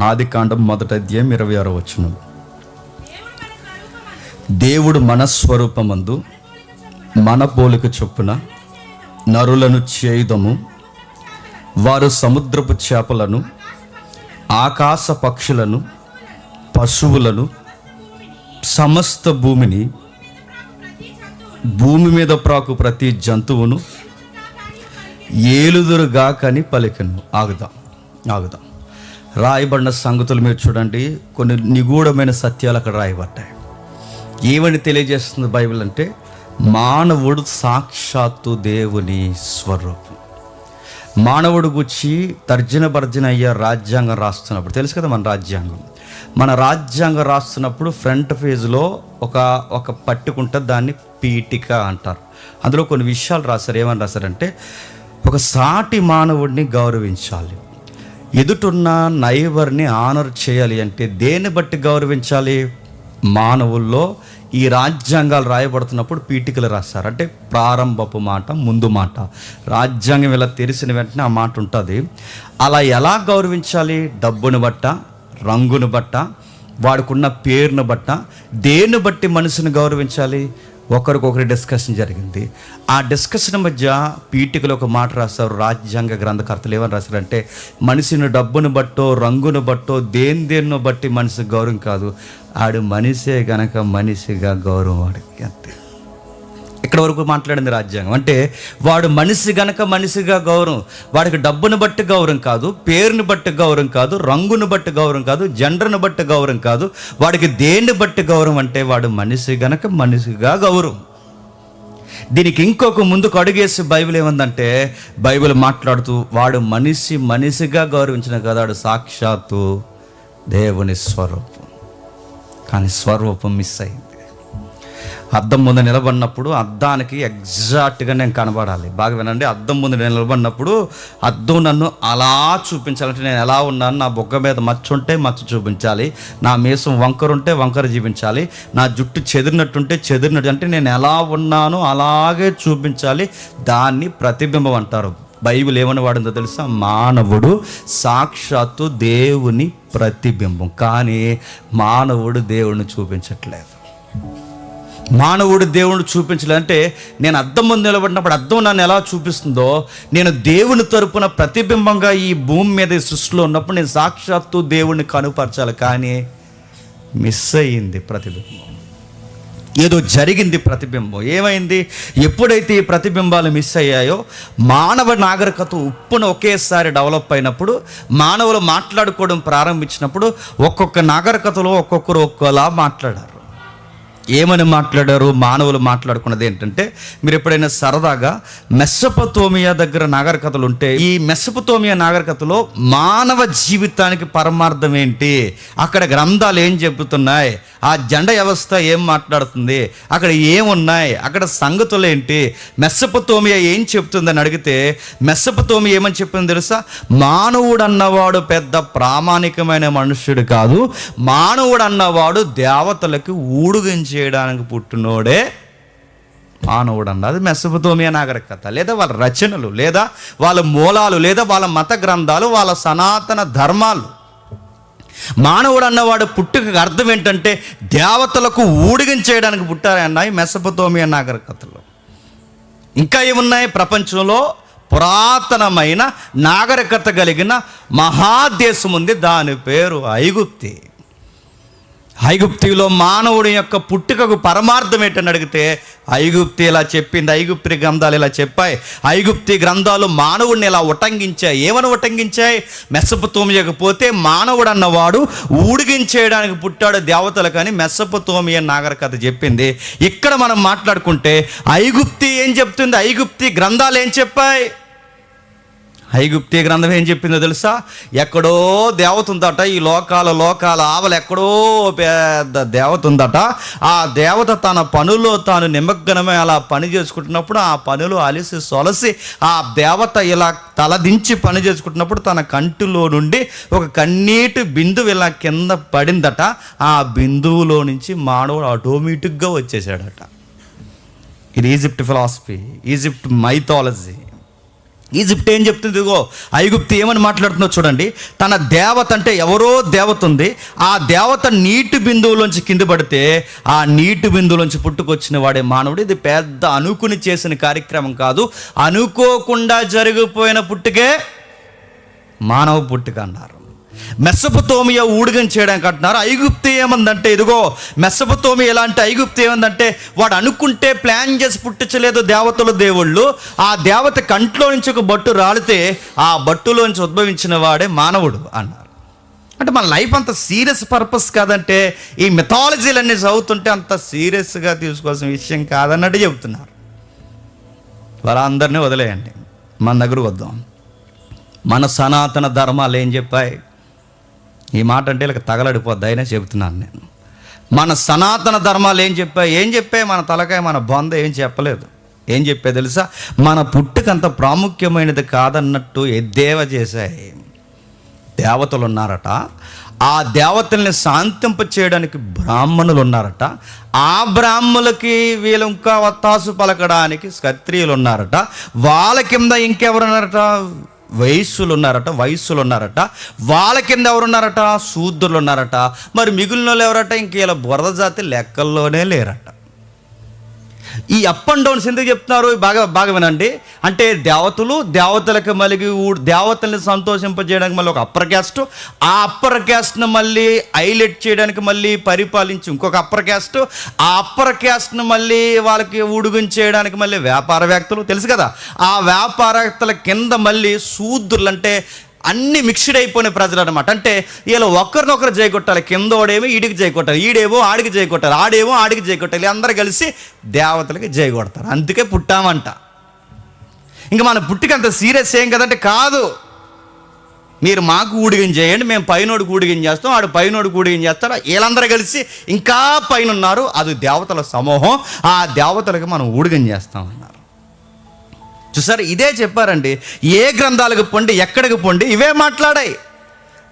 ఆది కాండం మొదట అధ్యాయం ఇరవై ఆరో వచ్చిన దేవుడు మనస్వరూపమందు మన పోలిక చొప్పున నరులను చేయుదము. వారు సముద్రపు చేపలను ఆకాశ పక్షులను పశువులను సమస్త భూమిని భూమి మీద ప్రాకు ప్రతి జంతువును ఏలుదురుగా కని పలికను. ఆగుదాం ఆగుదాం. రాయబడిన సంగతులు మీరు చూడండి. కొన్ని నిగూఢమైన సత్యాలు అక్కడ రాయబడ్డాయి. ఏమని తెలియజేస్తుంది బైబిల్ అంటే మానవుడు సాక్షాత్తు దేవుని స్వరూపం. మానవుడు గుచ్చి తర్జన భర్జన అయ్యే రాజ్యాంగం రాస్తున్నప్పుడు తెలుసు కదా మన రాజ్యాంగం? మన రాజ్యాంగం రాస్తున్నప్పుడు ఫ్రంట్ పేజ్లో ఒక ఒక పట్టుకుంటే దాన్ని పీఠిక అంటారు. అందులో కొన్ని విషయాలు రాశారు. ఏమని రాశారంటే ఒక సాటి మానవుడిని గౌరవించాలి. ఎదుటున్న నైవర్ని ఆనర్ చేయాలి అంటే దేన్ని బట్టి గౌరవించాలి? మానవుల్లో ఈ రాజ్యాంగాలు రాయబడుతున్నప్పుడు పీఠికలు రాస్తారు. అంటే ప్రారంభపు మాట ముందు మాట. రాజ్యాంగం ఇలా తెలిసిన వెంటనే ఆ మాట ఉంటుంది. అలా ఎలా గౌరవించాలి? డబ్బును బట్ట రంగును బట్ట వాడుకున్న పేరును బట్ట దేన్ని బట్టి మనిషిని గౌరవించాలి? ఒకరికొకరి డిస్కషన్ జరిగింది. ఆ డిస్కషన్ మధ్య పీఠికలో ఒక మాట రాస్తారు రాజ్యాంగ గ్రంథకర్తలు ఏమని రాశారంటే మనిషిని డబ్బును బట్టో రంగును బట్టో దేని దేన్నో బట్టి మనిషి గౌరవం కాదు. ఆడు మనిషే గనక మనిషిగా గౌరవం వాడికి. అంతే. ఇక్కడ వరకు మాట్లాడింది రాజ్యాంగం. అంటే వాడు మనిషి గనక మనిషిగా గౌరవం వాడికి డబ్బును బట్టి గౌరవం కాదు పేరుని బట్టి గౌరవం కాదు రంగును బట్టి గౌరవం కాదు జెండర్ను బట్టి గౌరవం కాదు వాడికి దేన్ని బట్టి గౌరవం అంటే వాడు మనిషి గనక మనిషిగా గౌరవం. దీనికి ఇంకొక ముందుకు అడుగేసి బైబిల్ ఏముందంటే బైబిల్ మాట్లాడుతూ వాడు మనిషి మనిషిగా గౌరవించిన కదా వాడు సాక్షాత్తు దేవుని స్వరూపం. కానీ స్వరూపం మిస్ అయింది. అద్దం ముందు నిలబడినప్పుడు అద్దానికి ఎగ్జాక్ట్గా నేను కనబడాలి. బాగా వినండి. అద్దం ముందు నేను నిలబడినప్పుడు అద్దం నన్ను అలా చూపించాలంటే నేను ఎలా ఉన్నాను? నా బొగ్గ మీద మచ్చ ఉంటే మచ్చ చూపించాలి. నా మీసం వంకర ఉంటే వంకర చూపించాలి. నా జుట్టు చెదిరినట్టుంటే చెదిరినట్టు అంటే నేను ఎలా ఉన్నానో అలాగే చూపించాలి. దాన్ని ప్రతిబింబం అంటారు. బైబిల్ ఏమని వాడిందో తెలుసా? మానవుడు సాక్షాత్తు దేవుని ప్రతిబింబం. కానీ మానవుడు దేవుడిని చూపించట్లేదు. మానవుడు దేవుని చూపించాలంటే నేను అద్దం ముందు నిలబడినప్పుడు అద్దం నన్ను ఎలా చూపిస్తుందో నేను దేవుని తరపున ప్రతిబింబంగా ఈ భూమి మీద ఈ సృష్టిలో ఉన్నప్పుడు నేను సాక్షాత్తు దేవుణ్ణి కనుపరచాలి. కానీ మిస్ అయ్యింది ప్రతిబింబం. ఏదో జరిగింది ప్రతిబింబం. ఏమైంది? ఎప్పుడైతే ఈ ప్రతిబింబాలు మిస్ అయ్యాయో మానవ నాగరికత ఉప్పున ఒకేసారి డెవలప్ అయినప్పుడు మానవులు మాట్లాడుకోవడం ప్రారంభించినప్పుడు ఒక్కొక్క నాగరికతలో ఒక్కొక్కరు ఒక్కోలా మాట్లాడారు. ఏమని మాట్లాడారు? మానవులు మాట్లాడుకున్నది ఏంటంటే మీరు ఎప్పుడైనా సరదాగా మెస్సపతోమియా దగ్గర నాగరికతలు ఉంటే ఈ మెస్సపతోమియా నాగరికతలో మానవ జీవితానికి పరమార్థం ఏంటి? అక్కడ గ్రంథాలు ఏం చెబుతున్నాయి? ఆ జెండ వ్యవస్థ ఏం మాట్లాడుతుంది? అక్కడ ఏమున్నాయి? అక్కడ సంగతులు ఏంటి? మెస్సపతోమియా ఏం చెప్తుందని అడిగితే మెస్సపతోమియా ఏమని చెప్పింది తెలుసా? మానవుడు అన్నవాడు పెద్ద ప్రామాణికమైన మనుష్యుడు కాదు మానవుడు అన్నవాడు దేవతలకు ఊడుగించి చేయడానికి పుట్టినోడే మానవుడు అన్నది మెసపతోమియా నాగరికత లేదా వాళ్ళ రచనలు లేదా వాళ్ళ మూలాలు లేదా వాళ్ళ మత గ్రంథాలు వాళ్ళ సనాతన ధర్మాలు. మానవుడు అన్నవాడు పుట్టుకకు అర్థం ఏంటంటే దేవతలకు ఊడిగించేయడానికి పుట్టారన్నాయి మెసపతోమియా నాగరికతలు ఇంకా ఏమున్నాయి? ప్రపంచంలో పురాతనమైన నాగరికత కలిగిన మహాదేశం ఉంది. దాని పేరు ఐగుప్తి. ఐగుప్తిలో మానవుడి యొక్క పుట్టుకకు పరమార్థం ఏంటని అడిగితే ఐగుప్తి ఇలా చెప్పింది ఐగుప్తి గ్రంథాలు ఇలా చెప్పాయి. ఐగుప్తి గ్రంథాలు మానవుడిని ఇలా ఉటంగించాయి ఏమని ఉటంగించాయి మెస్సపతోమియకు పోతే మానవుడు అన్నవాడు ఊడిగించేయడానికి పుట్టాడు దేవతలు కానీ మెస్సపతోమియ నాగరికత చెప్పింది. ఇక్కడ మనం మాట్లాడుకుంటే ఐగుప్తి ఏం చెప్తుంది? ఐగుప్తి గ్రంథాలు ఏం చెప్పాయి? హైగుప్తి గ్రంథం ఏం చెప్పిందో తెలుసా? ఎక్కడో దేవత ఉందట ఈ లోకాల లోకాల ఆవలు ఎక్కడో పెద్ద దేవత ఉందట. ఆ దేవత తన పనుల్లో తాను నిమగ్నమే అలా పని చేసుకుంటున్నప్పుడు ఆ పనులు అలిసి సొలసి ఆ దేవత ఇలా తలదించి పని చేసుకుంటున్నప్పుడు తన కంటిలో నుండి ఒక కన్నీటి బిందువు ఇలా కింద పడిందట. ఆ బిందువులో నుంచి మానవుడు ఆటోమేటిక్గా వచ్చేసాడట ఇది Egypt philosophy Egypt mythology Egypt ఏం చెప్తుంది? ఇదిగో ఐగుప్తి ఏమని మాట్లాడుతుందో చూడండి. తన దేవత అంటే ఎవరో దేవత ఉంది. ఆ దేవత నీటి బిందువులోంచి కింద పడితే ఆ నీటి బిందువులోంచి పుట్టుకొచ్చిన వాడే మానవుడు. ఇది పెద్ద అనుకుని చేసిన కార్యక్రమం కాదు. అనుకోకుండా జరిగిపోయిన పుట్టుకే మానవ పుట్టుక అన్నారు. మెస్సపతోమియా ఊడిగం చేయడానికి అంటున్నారు. ఐగుప్తి ఏమందంటే ఇదిగో మెస్సపతోమియా ఎలాంటి ఐగుప్తి ఏమందంటే వాడు అనుకుంటే ప్లాన్ చేసి పుట్టించలేదు దేవతలు దేవుళ్ళు. ఆ దేవత కంట్లో నుంచి ఒక బట్టు రాలితే ఆ బట్టులోంచి ఉద్భవించిన వాడే మానవుడు అన్నారు. అంటే మన లైఫ్ అంత సీరియస్ పర్పస్ కాదంటే ఈ మిథాలజీలన్నీ చదువుతుంటే అంత సీరియస్గా తీసుకోవాల్సిన విషయం కాదన్నట్టు చెబుతున్నారు. వాళ్ళందరినీ వదిలేయండి. మన దగ్గర వద్దాం. మన సనాతన ధర్మాలు ఏం చెప్పాయి? ఈ మాట అంటే ఇలా తగలడిపోద్దైనా చెబుతున్నాను నేను. మన సనాతన ధర్మాలు ఏం చెప్పా ఏం చెప్పే మన తలకాయ మన బొంద ఏం చెప్పలేదు. ఏం చెప్పే తెలుసా? మన పుట్టుకంత ప్రాముఖ్యమైనది కాదన్నట్టు ఎద్దేవ చేశాయి? దేవతలు ఉన్నారట. ఆ దేవతల్ని శాంతింప చేయడానికి బ్రాహ్మణులు ఉన్నారట. ఆ బ్రాహ్మణులకి వీళ్ళు ఇంకా వత్తాసు పలకడానికి క్షత్రియులు ఉన్నారట. వాళ్ళ కింద ఇంకెవరున్నారట వయస్సులు ఉన్నారట వయస్సులు ఉన్నారట వాళ్ళ కింద ఎవరున్నారట? శూద్రులు ఉన్నారట మరి మిగిలిన వాళ్ళు ఎవరట? ఇంక ఇలా బురద జాతి లెక్కల్లోనే లేరట. ఈ అప్ అండ్ డౌన్స్ ఎందుకు చెప్తున్నారు? బాగా బాగా వినండి. అంటే దేవతలు దేవతలకు మళ్ళీ ఊ- దేవతల్ని సంతోషింపజేయడానికి మళ్ళీ ఒక అప్పర్ క్యాస్ట్ ఆ అప్పర్ క్యాస్ట్ను మళ్ళీ హైలైట్ చేయడానికి మళ్ళీ పరిపాలించి ఇంకొక అప్పర్ క్యాస్ట్ ఆ అప్పర్ క్యాస్ట్ను మళ్ళీ వాళ్ళకి ఊడుగుని చేయడానికి మళ్ళీ వ్యాపారవేత్తలు. తెలుసు కదా? ఆ వ్యాపారవేత్తల కింద మళ్ళీ శూద్రులు అంటే అన్ని మిక్స్డ్ అయిపోయిన ప్రజలు అనమాట అంటే వీళ్ళు ఒకరినొకరు చేయగొట్టాలి కిందోడేమో ఈడికి చేయగొట్టాలి ఈడేమో ఆడికి చేయగొట్టాలి ఆడేమో ఆడికి చేయగొట్టాలి అందరు కలిసి దేవతలకి చేయగొడతారు అందుకే పుట్టామంట. ఇంకా మన పుట్టిక అంత సీరియస్ ఏం కదంటే కాదు. మీరు మాకు ఊడిగం చేయండి. మేము పైనోడికి ఊడిగం చేస్తాం. ఆడు పైనోడికి ఊడిగం చేస్తారు వీళ్ళందరూ కలిసి ఇంకా పైన ఉన్నారు అది దేవతల సమూహం. ఆ దేవతలకు మనం ఊడిగం చేస్తామన్నారు చూసారు? ఇదే చెప్పారండి ఏ గ్రంథాలకు పొండి ఎక్కడికి పొండి ఇవే మాట్లాడాయి.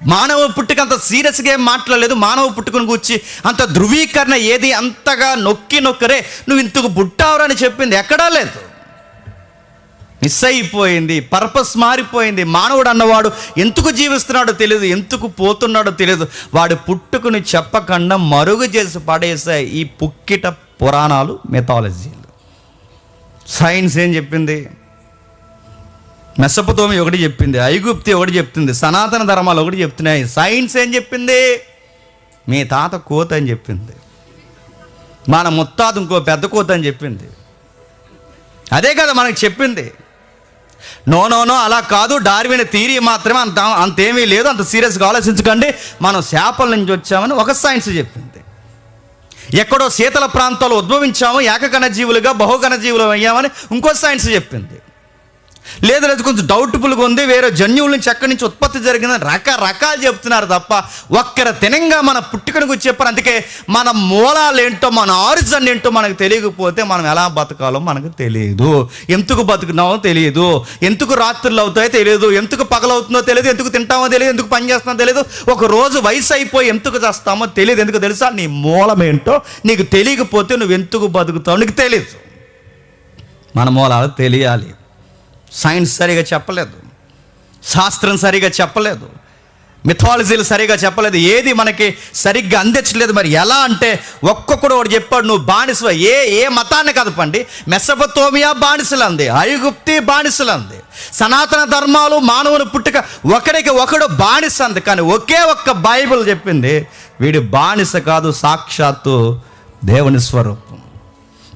మానవ పుట్టుక అంత సీరియస్గా ఏం మాట్లాడలేదు. మానవ పుట్టుకుని కూర్చి అంత ధృవీకరణ ఏది అంతగా నొక్కి నొక్కరే నువ్వు ఇంతకు పుట్టావురని చెప్పింది ఎక్కడా లేదు. మిస్ అయిపోయింది పర్పస్ మారిపోయింది. మానవుడు అన్నవాడు ఎందుకు జీవిస్తున్నాడో తెలియదు ఎందుకు పోతున్నాడో తెలియదు వాడు పుట్టుకుని చెప్పకుండా మరుగు చేసి పడేసే ఈ పుక్కిట పురాణాలు మెథాలజీలు సైన్స్ ఏం చెప్పింది? మెసపతోమి ఒకటి చెప్పింది ఐగుప్తి ఒకటి చెప్తుంది సనాతన ధర్మాలు ఒకటి చెప్తున్నాయి సైన్స్ ఏం చెప్పింది? మీ తాత కోత అని చెప్పింది మన ముత్తాత ఇంకో పెద్ద కోత అని చెప్పింది. అదే కదా మనకు చెప్పింది. నో నో నో అలా కాదు డార్విన్ థీరీ మాత్రమే అంత అంతేమీ లేదు అంత సీరియస్గా ఆలోచించకండి. మనం చేపల నుంచి వచ్చామని ఒక సైన్స్ చెప్పింది. ఎక్కడో శీతల ప్రాంతాలు ఉద్భవించాము ఏకకణ జీవులుగా బహుకణ జీవులు అయ్యామని ఇంకో సైన్స్ చెప్పింది. లేదు లేదు కొంచెం డౌట్ఫుల్గా ఉంది వేరే జన్యువుల నుంచి ఎక్కడి నుంచి ఉత్పత్తి జరిగిందని రకరకాలు చెప్తున్నారు తప్ప ఒక్కర తినంగా మన పుట్టుకను గురించి చెప్పారు. అందుకే మన మూలాలు ఏంటో మన ఆరిజన్ ఏంటో మనకు తెలియకపోతే మనం ఎలా బతకాలో మనకు తెలియదు. ఎందుకు బతుకున్నామో తెలియదు. ఎందుకు రాత్రులు అవుతాయో తెలియదు. ఎందుకు పగలవుతుందో తెలియదు. ఎందుకు తింటామో తెలియదు. ఎందుకు పని చేస్తామో తెలియదు. ఒక రోజు వయసు అయిపోయి ఎందుకు చేస్తామో తెలియదు. ఎందుకు తెలుసా? నీ మూలం ఏంటో నీకు తెలియకపోతే నువ్వు ఎందుకు బతుకుతావు నీకు తెలియదు మన మూలాలు తెలియాలి. సైన్స్ సరిగా చెప్పలేదు. శాస్త్రం సరిగా చెప్పలేదు. మిథాలజీలు సరిగా చెప్పలేదు. ఏది మనకి సరిగ్గా అందించలేదు. మరి ఎలా అంటే ఒక్కొక్కడు వాడు చెప్పాడు నువ్వు బానిస ఏ ఏ మతాన్ని కదపండి. మెసపతోమియా బానిసలు అంది ఐగుప్తి బానిసలు అంది సనాతన ధర్మాలు మానవుని పుట్టుక ఒకడికి ఒకడు బానిస అంది కానీ ఒకే ఒక్క బైబిల్ చెప్పింది వీడి బానిస కాదు సాక్షాత్తు దేవుని స్వరూపం.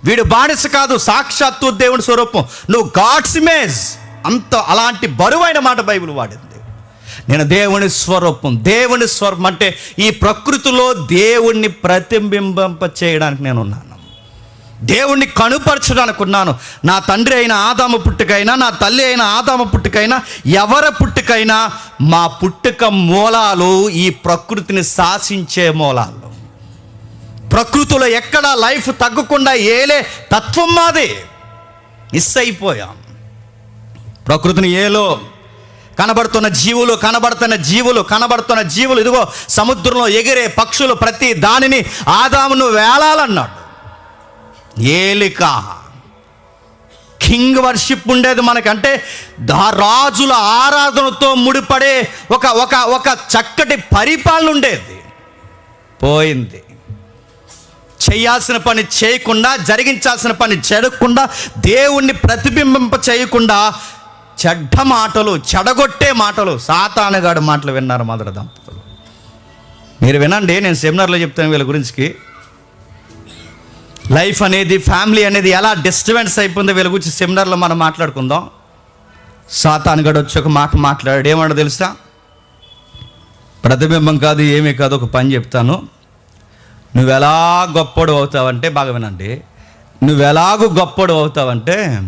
వీడు బానిస కాదు సాక్షాత్తు దేవుని స్వరూపం. నువ్వు గాడ్స్ ఇమేజ్ అంత అలాంటి బరువైన మాట బైబిల్ వాడింది నేను దేవుని స్వరూపం దేవుని స్వరూపం. అంటే ఈ ప్రకృతిలో దేవుణ్ణి ప్రతిబింబింప చేయడానికి నేను ఉన్నాను దేవుణ్ణి కనుపరచడానికి ఉన్నాను. నా తండ్రి అయిన ఆదామ పుట్టుకైనా నా తల్లి అయిన ఆదామ పుట్టుకైనా ఎవరి పుట్టుకైనా మా పుట్టుక మూలాలు ఈ ప్రకృతిని శాసించే మూలాలు. ప్రకృతిలో ఎక్కడ లైఫ్ తగ్గకుండా ఏలే తత్వం మాది. మిస్ అయిపోయాం ప్రకృతిని ఏలో కనబడుతున్న జీవులు కనబడుతున్న జీవులు కనబడుతున్న జీవులు. ఇదిగో సముద్రంలో ఎగిరే పక్షులు ప్రతి దానిని ఆదామును వేలాలన్నాడు. ఏలిక. కింగ్ వర్షిప్ ఉండేది మనకంటే దా రాజుల ఆరాధనతో ముడిపడే ఒక ఒక ఒక చక్కటి పరిపాలన ఉండేది. పోయింది. చేయాల్సిన పని చేయకుండా జరిగించాల్సిన పని జరగకుండా దేవుణ్ణి ప్రతిబింబింప చేయకుండా చెడ్డ మాటలు చెడగొట్టే మాటలు సాతానగాడు మాటలు విన్నారు మొదటి దంపతులు. మీరు వినండి నేను సెమినార్లో చెప్తాను వీళ్ళ గురించి. లైఫ్ అనేది ఫ్యామిలీ అనేది ఎలా డిస్టర్బెన్స్ అయిపోయిందో వీళ్ళ గురించి సెమినార్లో మనం మాట్లాడుకుందాం. సాతానగాడు వచ్చి ఒక మాట మాట్లాడాడు. ఏమన్నా తెలుసా? ప్రతిబింబం కాదు ఏమీ కాదు ఒక పని చెప్తాను. నువ్వు ఎలా గొప్పడు అవుతావంటే బాగా వినండి. నువ్వు ఎలాగూ గొప్పడు అవుతావంటే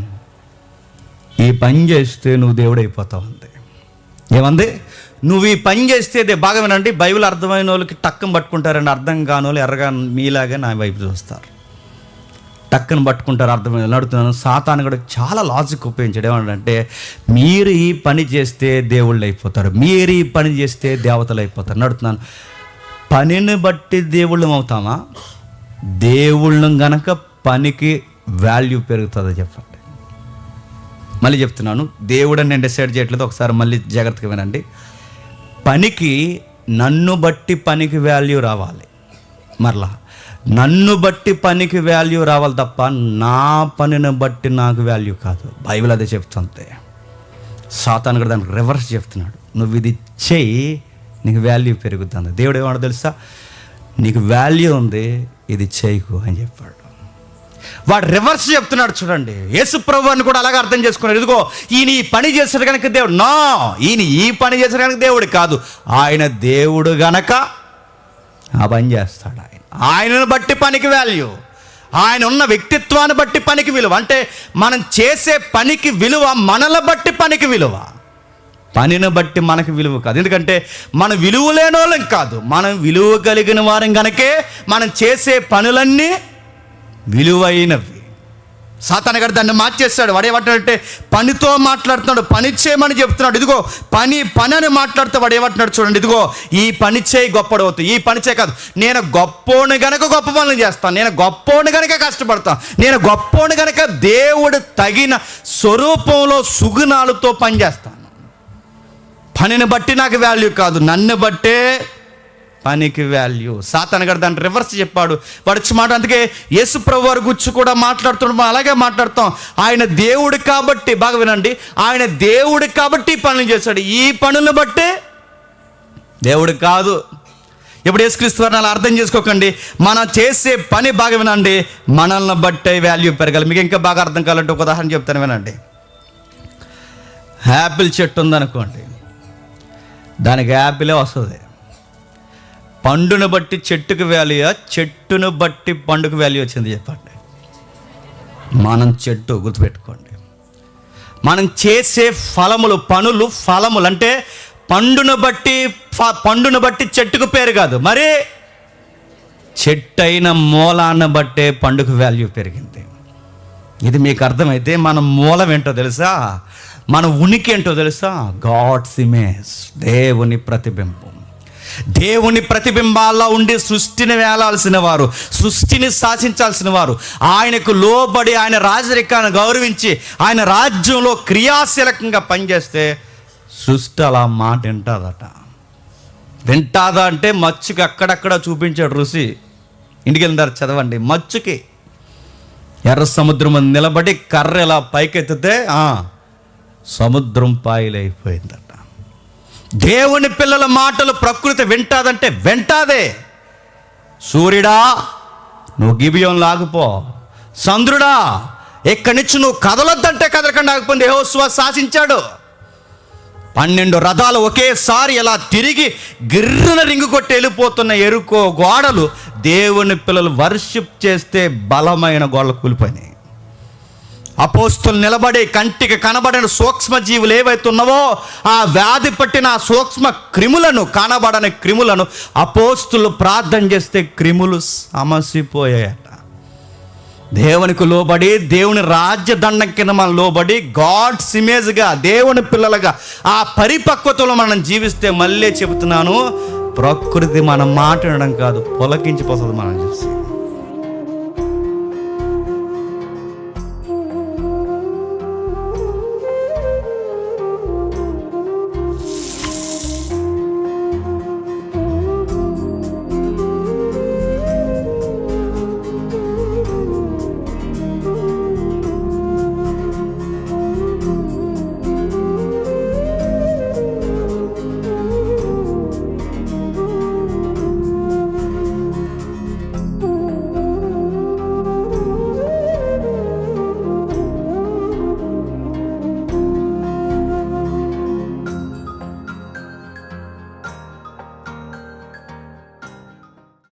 ఈ పని చేస్తే నువ్వు దేవుడు అయిపోతావు అంతే. ఏమంది? నువ్వు ఈ పని చేస్తే దే- బాగా వినండి. బైబిల్ అర్థమైన వాళ్ళకి టక్కన పట్టుకుంటారండి అర్థం కాని వాళ్ళు ఎర్రగా మీలాగే నా వైపు చూస్తారు. టక్కన పట్టుకుంటారు అర్థమైన నడుతున్నాను సాతాను కూడా చాలా లాజిక్ ఉపయోగించాడు. ఏమంటే మీరు ఈ పని చేస్తే దేవుళ్ళు అయిపోతారు మీరు ఈ పని చేస్తే దేవతలు అయిపోతారు నడుతున్నాను పనిని బట్టి దేవుళ్ళం అవుతామా? దేవుళ్ళం గనక పనికి వాల్యూ పెరుగుతుందో చెప్పండి. మళ్ళీ చెప్తున్నాను దేవుడని నేను డిసైడ్ చేయట్లేదు ఒకసారి మళ్ళీ జాగ్రత్తగా వినండి. పనికి నన్ను బట్టి పనికి వాల్యూ రావాలి. మరలా నన్ను బట్టి పనికి వాల్యూ రావాలి తప్ప నా పనిని బట్టి నాకు వాల్యూ కాదు. బైబిల్ అదే చెప్తుంటే సాతాను కూడా దానికి రివర్స్ చెప్తున్నాడు. నువ్వు ఇది చేయి నీకు వాల్యూ పెరుగుతుంది. దేవుడు ఏమన్నా తెలుసా? నీకు వాల్యూ ఉంది ఇది చేయకు అని చెప్పాడు. వాడు రివర్స్ చెప్తున్నాడు చూడండి. యేసు ప్రభువాన్ని కూడా అలాగే అర్థం చేసుకున్నాడు. ఇదిగో ఈయన ఈ పని చేశాడు కనుక దేవుడు నా ఈయన ఈ పని చేశాడు కనుక దేవుడు కాదు. ఆయన దేవుడు గనక ఆ పని చేస్తాడు ఆయన. ఆయనను బట్టి పనికి వాల్యూ ఆయన ఉన్న వ్యక్తిత్వాన్ని బట్టి పనికి విలువ. అంటే మనం చేసే పనికి విలువ మనల బట్టి పనికి విలువ. పనిని బట్టి మనకు విలువ కాదు. ఎందుకంటే మన విలువ లేని వాళ్ళం కాదు. మనం విలువ కలిగిన వారం కనుకే మనం చేసే పనులన్నీ విలువైనవి. సాతాన గారు దాన్ని మార్చేస్తాడు. వాడు పనితో మాట్లాడుతున్నాడు పని చేయమని చెప్తున్నాడు. ఇదిగో పని పని అని మాట్లాడితే వాడు చూడండి. ఇదిగో ఈ పని చేయి గొప్పడు అవుతుంది ఈ పని చేయ కాదు. నేను గొప్పోని గనక గొప్ప పనులు చేస్తాను. నేను గొప్పోని గనక కష్టపడతాను. నేను గొప్పోని గనక దేవుడు తగిన స్వరూపంలో సుగుణాలతో పనిచేస్తాను. పనిని బట్టి నాకు వాల్యూ కాదు. నన్ను బట్టే పనికి వాల్యూ సాతాన్ గారు దాన్ని రివర్స్ చెప్పాడు. వాడు మాట అందుకే యేసు ప్రభు వారి గురించి కూడా మాట్లాడుతున్నాం అలాగే మాట్లాడతాం. ఆయన దేవుడు కాబట్టి బాగా వినండి. ఆయన దేవుడు కాబట్టి పనులు చేశాడు. ఈ పనులు బట్టే దేవుడు కాదు. ఇప్పుడు యేసుక్రీస్తు వారిని అలా అర్థం చేసుకోకండి. మనం చేసే పని బాగా వినండి. మనల్ని బట్టే వాల్యూ పెరగాలి. మీకు ఇంకా బాగా అర్థం కావాలంటే ఒక ఉదాహరణ చెప్తాను వినండి. యాపిల్ చెట్టు ఉందనుకోండి. దానికి యాపిలే వస్తుంది. పండును బట్టి చెట్టుకు వాల్యూ చెట్టును బట్టి పండుకు వాల్యూ వచ్చింది చెప్పండి. మనం చెట్టు గుర్తుపెట్టుకోండి. మనం చేసే ఫలములు పనులు ఫలములు అంటే పండును బట్టి ఫ- పండును బట్టి చెట్టుకు పేరు కాదు. మరి చెట్టు అయిన మూలాన్ని బట్టే పండుగ వాల్యూ పెరిగింది. ఇది మీకు అర్థమైతే మన మూలం ఏంటో తెలుసా? మన ఉనికి ఏంటో తెలుసా? గాడ్స్ ఇమేజ్ దేవుని ప్రతిబింబం. దేవుని ప్రతిబింబాల్లో ఉండి సృష్టిని వేలాల్సిన వారు సృష్టిని శాసించాల్సిన వారు ఆయనకు లోబడి ఆయన రాజరికాన్ని గౌరవించి ఆయన రాజ్యంలో క్రియాశీలకంగా పనిచేస్తే సృష్టి అలా మాట వింటాదట. వింటాదా అంటే మచ్చుకి అక్కడక్కడ చూపించాడు ఋషి. ఇంటికి వెళ్ళినారు చదవండి. మచ్చుకి ఎర్ర సముద్రం నిలబడి కర్ర ఇలా పైకెత్తితే ఆ, సముద్రం పాయలైపోయిందట దేవుని పిల్లల మాటలు ప్రకృతి వింటాదంటే వెంటాదే. సూర్యుడా నువ్వు గిబియం లాగిపో. చంద్రుడా ఇక్కడి నుంచి నువ్వు కదలొద్దంటే కదలకుండా ఆగిపోయింది. యెహోషువ శాసించాడు. పన్నెండు రథాలు ఒకేసారి ఇలా తిరిగి గిర్రున రింగు కొట్టి వెళ్ళిపోతున్న ఎరుకో గోడలు దేవుని పిల్లలు వర్షిప్ చేస్తే బలమైన గోడలు కూలిపోయినాయి. అపోస్తులు నిలబడి కంటికి కనబడిన సూక్ష్మ జీవులు ఏవైతే ఉన్నావో ఆ వ్యాధి పట్టిన ఆ సూక్ష్మ క్రిములను కనబడని క్రిములను అపోస్తులు ప్రార్థన చేస్తే క్రిములు సమసిపోయాయట. దేవునికి లోబడి దేవుని రాజ్యదండం కింద మనం లోబడి గాడ్స్ ఇమేజ్గా దేవుని పిల్లలుగా ఆ పరిపక్వతలో మనం జీవిస్తే మళ్ళీ చెబుతున్నాను ప్రకృతి మనం మాట్లాడడం కాదు పొలకించిపోతుంది మనం చూసి.